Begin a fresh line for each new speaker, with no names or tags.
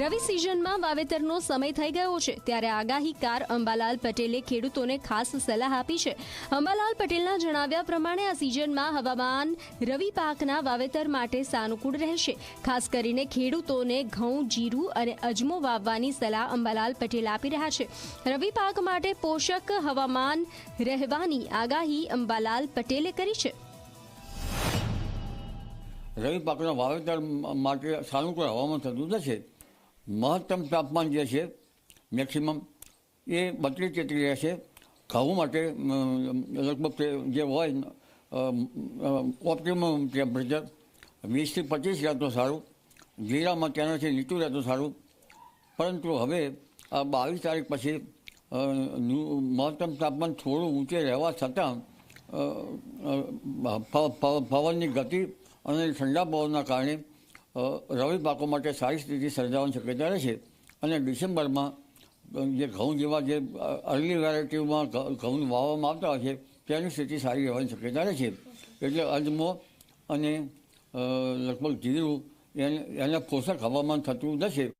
રવિ સિઝનમાં વાવેતરનો સમય થઈ ગયો છે, ત્યારે આગાહીકાર અંબાલાલ પટેલે ખેડૂતોને ખાસ સલાહ આપી છે. અંબાલાલ પટેલના જણાવ્યા પ્રમાણે આ સિઝનમાં હવામાન રવિ પાકના વાવેતર માટે સાનુકૂળ રહેશે. ખાસ કરીને ખેડૂતોને ઘઉં, જીરું અને અજમો વાવવાની સલાહ અંબાલાલ પટેલ આપી રહ્યા છે. રવિ પાક માટે પોષક હવામાન રહેવાની આગાહી અંબાલાલ પટેલે કરી છે.
રવિ પાકના વાવેતર માટે સાનુકૂળ હવામાન થતું નથી. મહત્તમ તાપમાન જે છે મેક્સિમમ એ બત્રીસ તેત્રીસ રહેશે. ઘઉં માટે લગભગ જે હોય ઓપ્ટિમમ ટેમ્પરેચર વીસથી પચીસ રહે સારું. જીરામાં તેનાથી નીચું રહે સારું. પરંતુ હવે આ બાવીસ તારીખ પછી મહત્તમ તાપમાન થોડું ઊંચે રહેવા છતાં પવનની ગતિ અને ઠંડા પવનના કારણે રવિ પાકો માટે સારી સ્થિતિ સર્જાવાની શક્યતા રહે છે અને ડિસેમ્બરમાં જે ઘઉં જેવા જે અર્લી વેરાયટીમાં ઘઉં વાવવામાં આવતા હોય છે તેની સ્થિતિ સારી રહેવાની શક્યતા રહે છે એટલે અજમો અને લગભગ જીરું, એને એને પોષક હવામાન થતું નથી